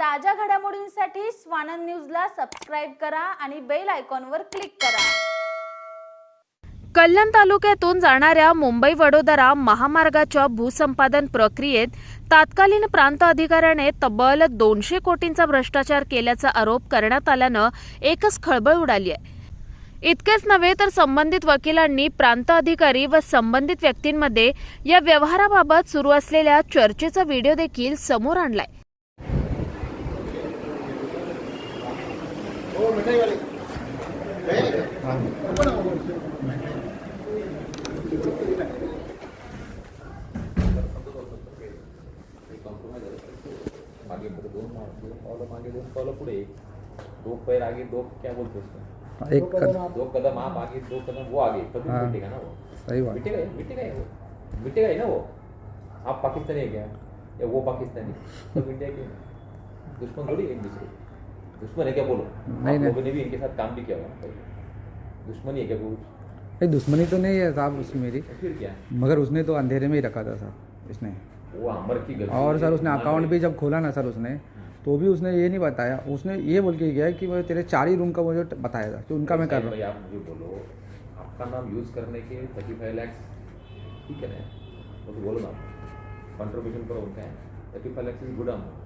ताज्या घडामोडींसाठी स्वानंद न्यूजला सबस्क्राईब करा आणि बेल आयकॉनवर क्लिक करा. कल्याण तालुक्यातून जाणाऱ्या मुंबई वडोदरा महामार्गाच्या भूसंपादन प्रक्रियेत तात्कालीन प्रांत अधिकाऱ्याने तब्बल दोनशे कोटींचा भ्रष्टाचार केल्याचा आरोप करण्यात आल्यानं एकच खळबळ उडाली आहे. इतकेच नव्हे तर संबंधित वकिलांनी प्रांत अधिकारी व संबंधित व्यक्तींमध्ये या व्यवहाराबाबत सुरू असलेल्या चर्चेचा व्हिडिओ देखील समोर आणलाय. मागे दोन पावलं मागे दोन पावलं पुढे दो पैर आगे दो क्या बोलते उसको? एक कदम दो कदम आप आगे दो कदम वो आगे कभी हाँ। मिटेगा ना वो। सही बात। मिटेगा ही- मिटेगा ही वो। मिटेगा ही ना वो। आप पाकिस्तानी है क्या? या वो पाकिस्तानी? तो इंडिया के दुश्मन थोड़ी एक दूसरे दुश्मन है क्या बोलो? नहीं, नहीं। ने भी इनके साथ काम भी किया। दुश्मनी है क्या नहीं दुश्मनी तो नहीं है साहब उसकी मेरी। मगर उसने तो अंधेरे में ही रखा था सर इसने। वो अमर की गलती और सर उसने अकाउंट भी जब खोला ना सर उसने तो भी उसने ये नहीं बताया। उसने ये बोल के गया कि वो तेरे चार ही रूम का मुझे बताया था कि उनका मैं कर रहा भाई आप मुझे बोलो आपका नाम यूज़ करने के थर्टी फाइव लैक्स ठीक है ना? वो तो बोलो ना कंट्रीब्यूशन पर उनका। Thirty five lakhs is good amount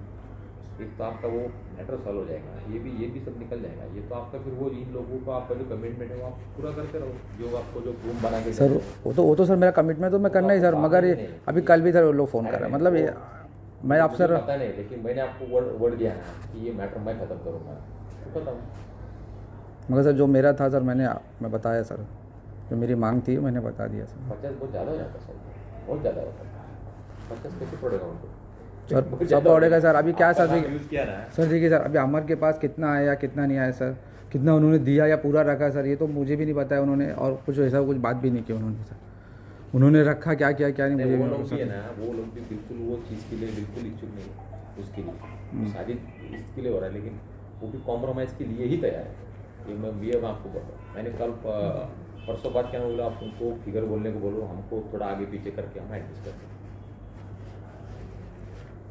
एक तो आपका वो मैटर सॉल्व हो जाएगा। ये भी ये भी सब निकल जाएगा। ये तो आपका फिर वो इन लोगों का आपका जो कमिटमेंट है वो आप पूरा करते रहो। जो आपको जो रूम बना के सर वो तो वो तो सर मेरा कमिटमेंट तो मैं करना ही सर मगर ये अभी कल भी सर लोग फ़ोन कर रहे हैं। मतलब ये मैं आप सर पता नहीं लेकिन मैंने आपको वर्ड वर्ड दिया ना कि ये मैटर मैं खत्म करूँगा। तो खत्म। मगर सर जो मेरा था सर मैंने मैं बताया सर। जो मेरी मांग थी मैंने बता दिया सर। पचास बहुत ज़्यादा हो जाता सर। बहुत ज़्यादा होता है। पचास कैसे पड़ेगा उनको? सर सब ज़्यादा पड़ेगा सर। अभी क्या सर? सर देखिए सर अभी अमर के पास कितना आया कितना नहीं आया सर? कितना उन्होंने दिया या पूरा रखा सर ये तो मुझे भी नहीं पता है उन्होंने और कुछ ऐसा कुछ बात भी नहीं की उन्होंने सर। उन्होंने रखा क्या किया क्या नहीं नहीं, मुझे वो भी लोग नहीं भी पता ना वो लोग भी बिल्कुल वो चीज़ के लिए बिल्कुल इच्छुक नहीं उसके लिए। हम्म। शादी इसके लिए हो रहा है लेकिन वो भी कॉम्प्रोमाइज़ के लिए ही तैयार है। ये मैं ये मैं आपको बोल रहा हूँ। मैंने कल परसों बात क्या बोला आप उनको फिगर बोलने को बोलो हमको थोड़ा आगे पीछे करके हम एडजस्ट करते हैं।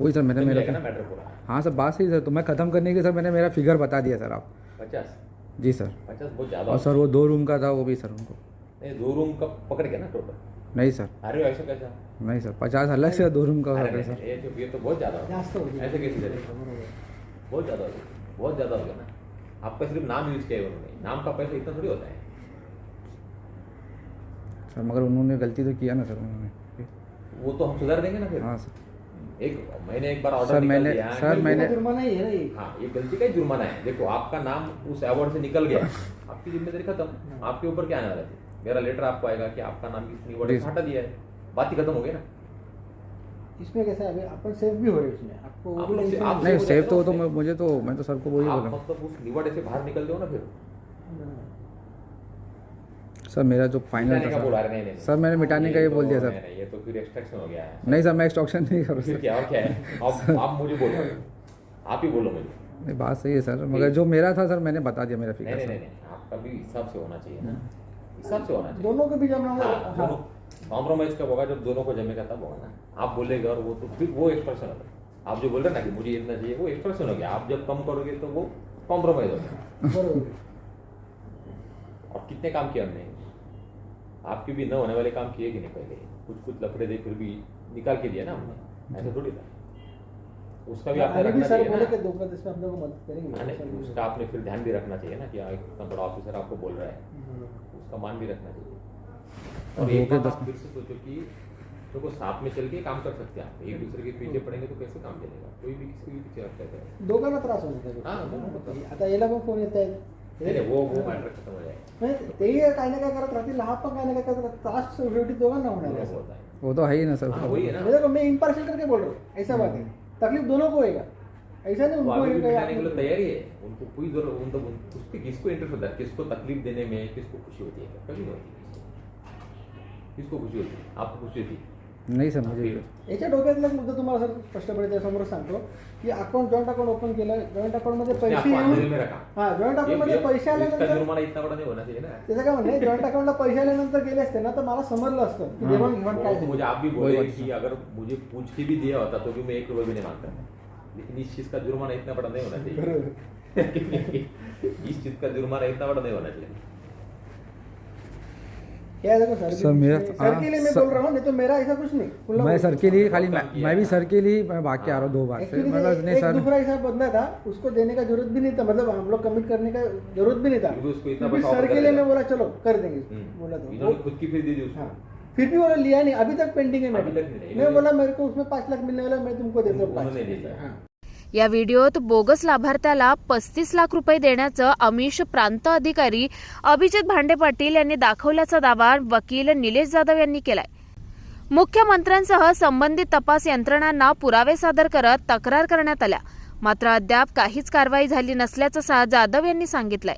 वही सर मैंने मेरा मैटर पूरा? हाँ सर बात सही सर तो मैं ख़त्म करने के सर मैंने मेरा फिगर बता दिया सर आप। पचास? जी सर। पचास बहुत ज़्यादा और सर वो दो रूम का था वो भी सर उनको। नहीं दो रूम का पकड़ गया ना टोटल नहीं सर। अरे ऐसा कैसा नहीं सर पचास अलग से दो रूम का नहीं, सर। ये तो ये तो बहुत ज़्यादा हो गया। ऐसे कैसे चलेगा? बहुत ज़्यादा हो गया बहुत ज़्यादा हो गया ना। आपका सिर्फ़ नाम यूज़ किया है उन्होंने। नाम का पैसा इतना थोड़ी होता है। सर मगर उन्होंने गलती तो किया ना सर उन्होंने। वो तो हम सुधार देंगे ना फिर। हाँ सर। एक मैंने एक बार ऑर्डर मैंने- दिया सर, मैंने- जुर्माना ही है ना ये। हाँ ये गलती का ही जुर्माना है। देखो आपका नाम उस अवार्ड से निकल गया। आपकी ज़िम्मेदारी खत्म। आपके ऊपर क्या आने वाला है? मेरा लेटर आपको आएगा कि आपका नाम किसने अवार्ड से हटा दिया है। बात ही खत्म हो गई ना। इसमें कैसा है अभी अपन सेफ़ भी हो रहे हैं उसमें। आपको आप आप नहीं। सेफ़ तो तो मुझे तो मैं तो सर को वही आप बोला। मतलब उस निवाड़े से बाहर निकल दो ना फिर। सर मेरा जो फाइनल था सर। रहे सर मैंने मिटाने का ये बोल दिया सर। ये तो फिर एक्सट्रैक्शन हो गया। है नहीं सर मैं एक्सटॉक्शन नहीं करूँ फिर सर। क्या और क्या है? आप आप मुझे बोलो। आप ही बोलो मुझे। नहीं बात सही है सर। मगर जो मेरा था सर मैंने बता दिया मेरा फिगर नहीं नहीं आपका भी हिसाब से होना चाहिए ना। हिसाब से होना चाहिए। दोनों के बीच हम लोग हाँ, कॉम्प्रोमाइज कब होगा? जब दोनों को जमेगा तब होगा ना। आप बोलेगे और वो तो फिर वो एक्सप्रेशन होगा। आप जो बोल रहे हैं ना कि मुझे इतना चाहिए वो एक्सप्रेशन हो गया। आप जब कम करोगे तो वो कॉम्प्रोमाइज हो गया। और कितने काम किए हमने? आपके भी न होने वाले काम किए कि नहीं पहले? कुछ कुछ लफड़े थे फिर भी निकाल के दिया ना हमने। ऐसा थोड़ी था। उसका भी आपने भी रखना सर चाहिए बोले कि ना दो का हम लोग मदद हाँ, उसका आपने फिर ध्यान भी रखना चाहिए ना कि हाँ, इतना बड़ा ऑफिसर आपको बोल रहा है। उसका मान भी रखना चाहिए। और एक के बात आप फिर से सोचो कि देखो साथ में चल के काम कर सकते हैं आप। एक दूसरे के पीछे पड़ेंगे तो कैसे काम चलेगा? कोई भी किसी के भी पीछे रखता है। दोघांना त्रास होतो हा, त्याचा. हा. आता याला पण फ़ोन येत आहेत नहीं वो वो मैटर खत्म हो जाएगा नाही, तेही काही ना काय करत राहतील पण काही ना काय करत त्रास शेवटी दोघांना होणार वो आहे वो तो है ही ना सर हाँ, वही है ना देखो मैं इम्पार्शियल करके बोल रहा हूँ ऐसा बात है तकलीफ़ दोनों को होएगा ऐसा नहीं वो उनको भी होएगा या के लिए तैयारी है उनको कोई ज़रूरत उनको उसके किसको इंटरेस्ट होता है किसको तकलीफ़ देने में किसको खुशी होती है कभी नहीं होती किसको किसको खुशी होती है आपको खुशी होती है नहीं फिर याच्या डोक्यातला मुद्दा तुम्हाला सर स्पष्टपणे त्यासमोर सांगतो की अकाउंट जॉईंट अकाउंट ओपन केलं जॉईंट अकाउंटमध्ये उसने पैसे येऊन हा जॉईंट ये- अकाउंटमध्ये ये- पैसे आल्यानंतर जुर्माना इतना बड़ा नहीं होना चाहिए ना. त्याचं काय म्हणणे जॉईंट अकाउंटला पैसे आल्यानंतर गेले असते ना तर मला समजलं असतं की देवाण घेवाण काय झाली. मुझे आप भी बोले कि अगर मुझे पूछ के भी दिया होता तो भी मैं एक रुपये भी नहीं मांगता. लेकिन इस चीज का जुर्माना इतना बड़ा नहीं होना चाहिए. इस चीज का जुर्माना इतना बड़ा नहीं होना चाहिए. क्या देखो सर सर, मेरा- सर के लिए मैं हाँ, बोल रहा हूँ नहीं तो मेरा ऐसा कुछ नहीं। खुला मैं बोल। सर रहा के लिए खाली मैं मैं भी सर के लिए मैं भाग के आ रहा हूँ दो बार से। मतलब नहीं एक सर दूसरा ऐसा बंदा था उसको देने का ज़रूरत भी नहीं था मतलब हम लोग कमिट करने का ज़रूरत भी नहीं था। फिर फिर सर के लिए मैं बोला चलो कर देंगे। हम्म। बोला तो। खुद की फ़ीस दे दी हाँ। फिर भी बोला लिया नहीं अभी तक पेंडिंग है मैं बोला मेरे को उसमें पाँच लाख मिलने वाला मैं तुमको देता हूँ। या व्हिडिओत बोगस लाभार्थ्याला पस्तीस लाख रुपये देण्याचं अमिष प्रांत अधिकारी अभिजित भांडे पाटील यांनी दाखवल्याचा दावा वकील निलेश जाधव यांनी केलाय. मुख्यमंत्र्यांसह संबंधित तपास यंत्रणांना पुरावे सादर करत तक्रार करण्यात आल्या. मात्र अद्याप काहीच कारवाई झाली नसल्याचं सा- जाधव यांनी सांगितलंय.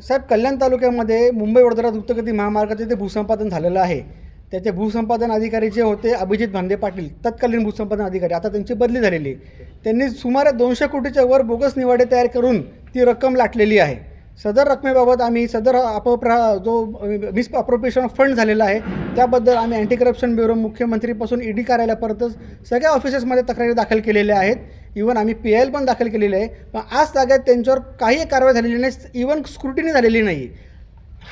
साहेब कल्याण तालुक्यामध्ये मुंबई वडोदरा द्रुतगती महामार्गाचे ते भूसंपादन झालेलं आहे. त्याचे भूसंपादन अधिकारी जे होते अभिजित भांदे पाटील तत्कालीन भूसंपादन अधिकारी आता त्यांची बदली झालेली आहे. त्यांनी सुमारे दोनशे कोटीच्या वर बोगस निवाडे तयार करून ती रक्कम लाटलेली आहे. सदर रकमेबाबत आम्ही सदर अपप्रा जो मिस अप्रोप्रिएशन फंड झालेला आहे त्याबद्दल आम्ही अँटी करप्शन ब्युरो मुख्यमंत्रीपासून ईडी कार्यालयापर्यंतच सगळ्या ऑफिसेसमध्ये तक्रारी दाखल केलेल्या आहेत. इवन आम्ही पी एल पण दाखल केलेले आहे. पण आज ताग्यात त्यांच्यावर काही कारवाई झालेली नाही इवन स्क्रुटिनी झालेली नाही.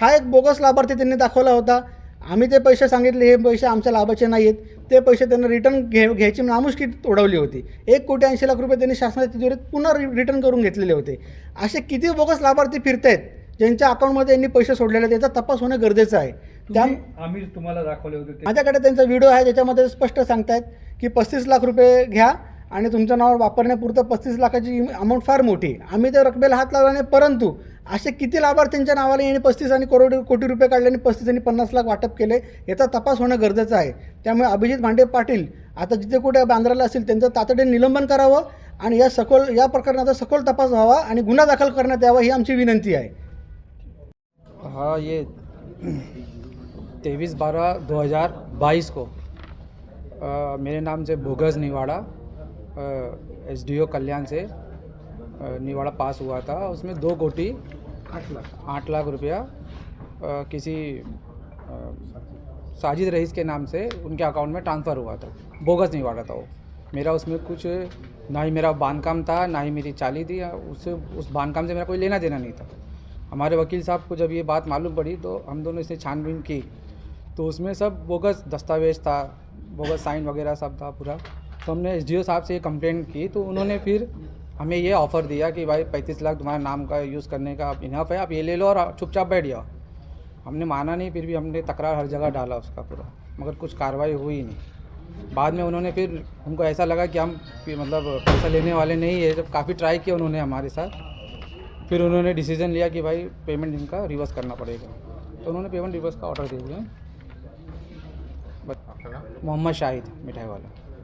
हा एक बोगस लाभार्थी त्यांनी दाखवला होता. आम्ही ते पैसे सांगितले हे पैसे आमच्या लाभाचे नाही आहेत ते पैसे त्यांना रिटर्न घे घ्यायची नामुष्की उडवली होती. एक कोटी ऐंशी लाख रुपये त्यांनी शासनाच्या तिजोरीत पुन्हा रि रिटर्न करून घेतलेले होते. असे किती बोगस लाभार्थी फिरत आहेत ज्यांच्या अकाउंटमध्ये यांनी पैसे सोडलेले त्याचा तपास होणं गरजेचं आहे. त्या आम्ही तुम्हाला दाखवले होते माझ्याकडे त्यांचा व्हिडिओ आहे ज्याच्यामध्ये स्पष्ट सांगतायत की पस्तीस लाख रुपये घ्या आणि तुमच्या नावावर वापरण्यापुरतं पस्तीस लाखाची अमाऊंट फार मोठी आम्ही त्या रकमेला हात लावला नाही परंतु असे किती लाभार्थ्यांच्या नावाला यांनी पस्तीस आणि करोड कोटी रुपये काढले आणि पस्तीस आणि पन्नास लाख वाटप केले याचा तपास होणं गरजेचं आहे. त्यामुळे अभिजित भांडे पाटील आता जिथे कुठे बांद्राला असेल त्यांचं तातडीने निलंबन करावं आणि या सखोल या प्रकरणाचा सखोल तपास व्हावा आणि गुन्हा दाखल करण्यात यावा ही आमची विनंती आहे. हाँ ये तेईस बारह दो हज़ार बाईस को. आ, मेरे नाम से बोगस निवाड़ा एस डी ओ कल्याण से निवाड़ा पास हुआ था। उसमें दो कोटी आठ लाख। आठ लाख रुपया किसी साजिद रईस के नाम से उनके अकाउंट में ट्रांसफ़र हुआ था। बोगस निवाड़ा था वो। मेरा उसमें कुछ ना ही मेरा बांधकाम था ना ही मेरी चाली थी उससे उस बांधकाम से मेरा कोई लेना देना नहीं था। हमारे वकील साहब को जब ये बात मालूम पड़ी तो हम दोनों इसे छानबीन की। तो उसमें सब बोगस दस्तावेज़ था बोगस साइन वगैरह सब था पूरा। तो हमने एसडीओ साहब से ये कंप्लेंट की तो उन्होंने फिर हमें ये ऑफ़र दिया कि भाई पैंतीस लाख तुम्हारे नाम का यूज़ करने का आप इनफ है आप ये ले लो और चुपचाप बैठ जाओ। हमने माना नहीं फिर भी हमने तकरार हर जगह डाला उसका पूरा मगर कुछ कार्रवाई हुई नहीं। बाद में उन्होंने फिर उनको ऐसा लगा कि हम मतलब पैसा लेने वाले नहीं है जब काफ़ी ट्राई किया उन्होंने हमारे साथ। फिर उन्होंने डिसीज़न लिया कि भाई पेमेंट इनका रिवर्स करना पड़ेगा। तो उन्होंने पेमेंट रिवर्स का ऑर्डर दे दिया। मोहम्मद शाहिद मिठाई वाला।